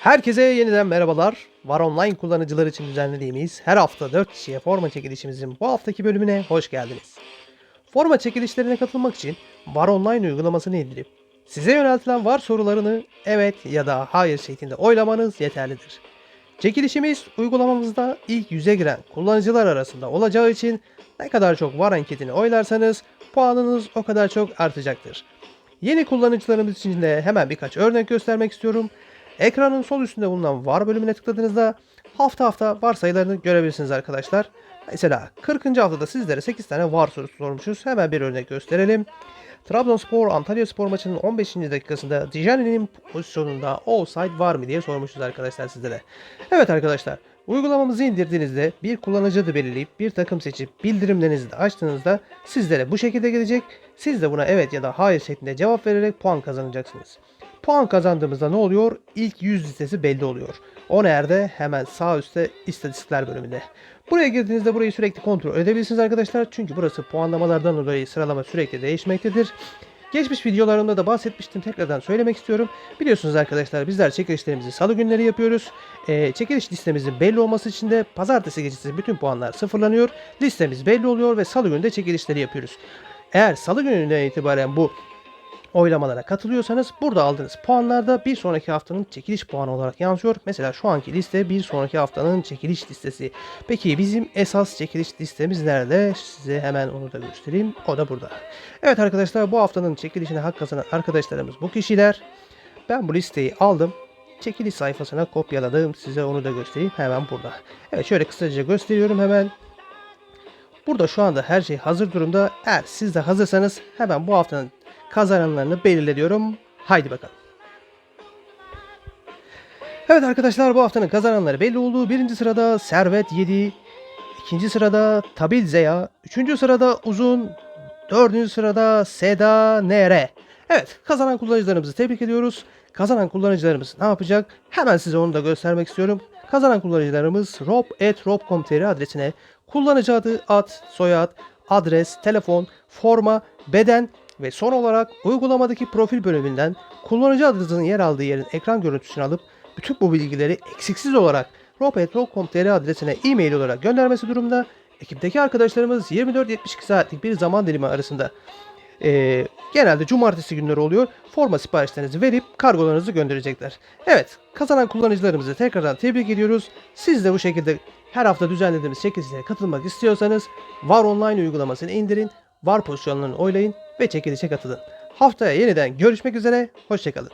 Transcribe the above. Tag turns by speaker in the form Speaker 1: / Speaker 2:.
Speaker 1: Herkese yeniden merhabalar. Var Online kullanıcılar için düzenlediğimiz her hafta 4 kişiye forma çekilişimizin bu haftaki bölümüne hoş geldiniz. Forma çekilişlerine katılmak için Var Online uygulamasını indirip size yöneltilen var sorularını evet ya da hayır şeklinde oylamanız yeterlidir. Çekilişimiz uygulamamızda ilk yüze giren kullanıcılar arasında olacağı için ne kadar çok var anketini oylarsanız puanınız o kadar çok artacaktır. Yeni kullanıcılarımız için de hemen birkaç örnek göstermek istiyorum. Ekranın sol üstünde bulunan var bölümüne tıkladığınızda hafta hafta var sayılarını görebilirsiniz arkadaşlar. Mesela 40. haftada sizlere 8 tane var sorusu sormuşuz. Hemen bir örnek gösterelim. Trabzonspor Antalya Spor maçının 15. dakikasında Dijani'nin pozisyonunda offside var mı diye sormuşuz arkadaşlar sizlere. Evet arkadaşlar uygulamamızı indirdiğinizde bir kullanıcı adı belirleyip bir takım seçip bildirimlerinizi de açtığınızda sizlere bu şekilde gelecek. Siz de buna evet ya da hayır şeklinde cevap vererek puan kazanacaksınız. Puan kazandığımızda ne oluyor? İlk 100 listesi belli oluyor. O nerede? Hemen sağ üstte istatistikler bölümünde. Buraya girdiğinizde burayı sürekli kontrol edebilirsiniz arkadaşlar. Çünkü burası puanlamalardan dolayı sıralama sürekli değişmektedir. Geçmiş videolarımda da bahsetmiştim. Tekrardan söylemek istiyorum. Biliyorsunuz arkadaşlar bizler çekilişlerimizi salı günleri yapıyoruz. Ee, çekiliş listemizin belli olması için de pazartesi gecesi bütün puanlar sıfırlanıyor. Listemiz belli oluyor ve salı günü de çekilişleri yapıyoruz. Eğer salı gününden itibaren bu oylamalara katılıyorsanız burada aldığınız puanlar da bir sonraki haftanın çekiliş puanı olarak yansıyor. Mesela şu anki liste bir sonraki haftanın çekiliş listesi. Peki bizim esas çekiliş listemiz nerede? Size hemen onu da göstereyim. O da burada. Evet arkadaşlar bu haftanın çekilişine hak kazanan arkadaşlarımız bu kişiler. Ben bu listeyi aldım. Çekiliş sayfasına kopyaladım. Size onu da göstereyim. Hemen burada. Evet şöyle kısaca gösteriyorum hemen. Burada şu anda her şey hazır durumda. Eğer siz de hazırsanız hemen bu haftanın kazananlarını belirliyorum. Haydi bakalım. Evet arkadaşlar bu haftanın kazananları belli oldu. Birinci sırada Servet 7. ikinci sırada Tabil Zeya. Üçüncü sırada Uzun. Dördüncü sırada Seda Nere. Evet kazanan kullanıcılarımızı tebrik ediyoruz. Kazanan kullanıcılarımız ne yapacak? Hemen size onu da göstermek istiyorum. Kazanan kullanıcılarımız rob.rob.com.tr adresine kullanıcı adı, ad, soyad, adres, telefon, forma, beden ve son olarak uygulamadaki profil bölümünden kullanıcı adınızın yer aldığı yerin ekran görüntüsünü alıp bütün bu bilgileri eksiksiz olarak rob.rob.com.tr adresine e-mail olarak göndermesi durumda ekipteki arkadaşlarımız 24-72 saatlik bir zaman dilimi arasında e, genelde cumartesi günleri oluyor. Forma siparişlerinizi verip kargolarınızı gönderecekler. Evet kazanan kullanıcılarımızı tekrardan tebrik ediyoruz. Siz de bu şekilde her hafta düzenlediğimiz çekilişlere katılmak istiyorsanız Var Online uygulamasını indirin. Var pozisyonlarını oylayın ve çekilişe katılın. Haftaya yeniden görüşmek üzere. Hoşçakalın.